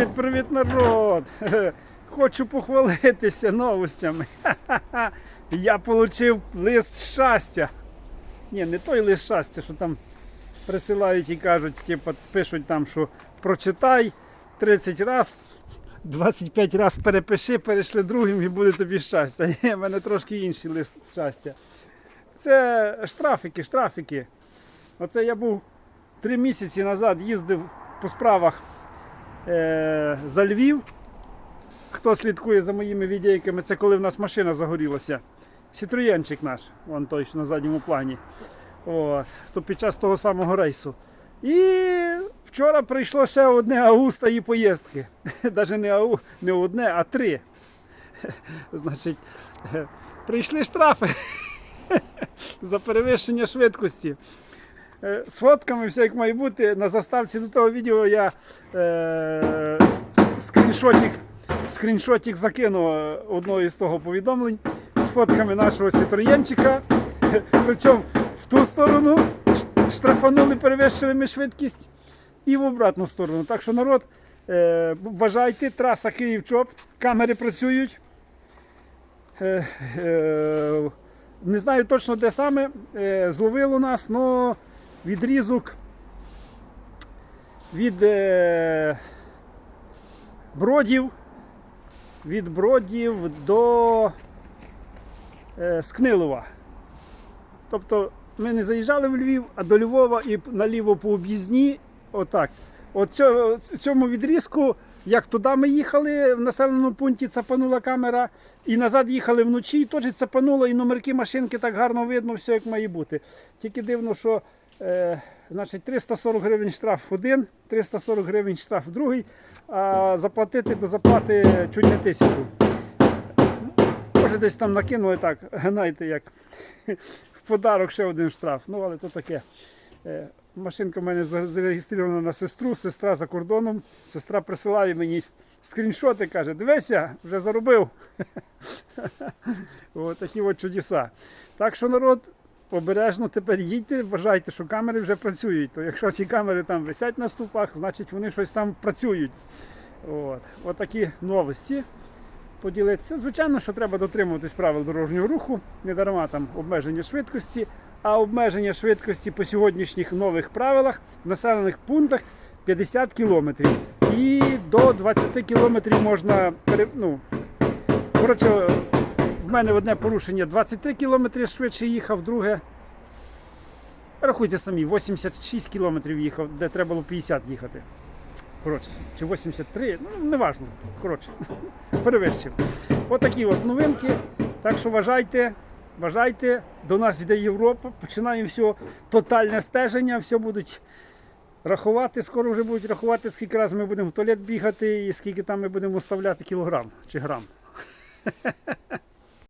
Привіт, привіт, народ! Хочу похвалитися новостями. Я отримав лист щастя. Ні, не той лист щастя, що там присилають і кажуть, типу, пишуть там, що прочитай 30 разів, 25 разів перепиши, перейшли другим і буде тобі щастя. Ні, в мене трошки інший лист щастя. Це штрафики, штрафики. Оце я був три місяці назад їздив по справах за Львів. Хто слідкує за моїми відейками, це коли в нас машина загорілася. Сітроєнчик наш, вон той, що на задньому плані. О, то під час того самого рейсу. І вчора прийшло ще одне АУ з тої поїздки. Навіть не АУ, не одне, а три. Значить, е, прийшли штрафи за перевищення швидкості. Е, З фотками, все як має бути. На заставці до того відео я е, скріншотик, скріншотик закинув е, одного із того повідомлень з фотками нашого сітроєнчика. Причому в ту сторону штрафанули, перевищили ми швидкість і в обратну сторону. Так що народ, е, вважайте, траса Київ-Чоп, камери працюють. Е, е, не знаю точно де саме. Е, зловило нас, але відрізок від е, бродів. Від бродів до е, Скнилова. Тобто ми не заїжджали в Львів, а до Львова і наліво по об'їзні. Отак. От цьо- цьому відрізку, як туди ми їхали, в населеному пункті цапанула камера, і назад їхали вночі, і теж цапануло, і номерки машинки так гарно видно, все як має бути. Тільки дивно, що значить, 340 гривень штраф один, 340 гривень штраф другий, а заплатити до заплати чуть не тисячу. Може, десь там накинули так, знаєте, як в подарок ще один штраф. Ну, але то таке. Е, Машинка в мене зареєстрована на сестру, сестра за кордоном. Сестра присилає мені скріншоти, каже, дивися, вже заробив. Такі от чудеса. Так що народ, обережно тепер їдьте, вважайте, що камери вже працюють. То якщо ці камери там висять на ступах, значить вони щось там працюють. От, от такі новості поділитися. Звичайно, що треба дотримуватись правил дорожнього руху, не дарма там обмеження швидкості, а обмеження швидкості по сьогоднішніх нових правилах в населених пунктах 50 км. І до 20 км можна ну, коротше, в мене одне порушення 23 км швидше їхав, друге. Рахуйте самі, 86 км їхав, де треба було 50 їхати. Коротше, чи 83, ну не важливо. Коротше, перевищив. Отакі от новинки. Так що вважайте, вважайте, до нас йде Європа, починаємо все тотальне стеження, все будуть рахувати, скоро вже будуть рахувати, скільки разів ми будемо в туалет бігати і скільки там ми будемо вставляти кілограм чи грам.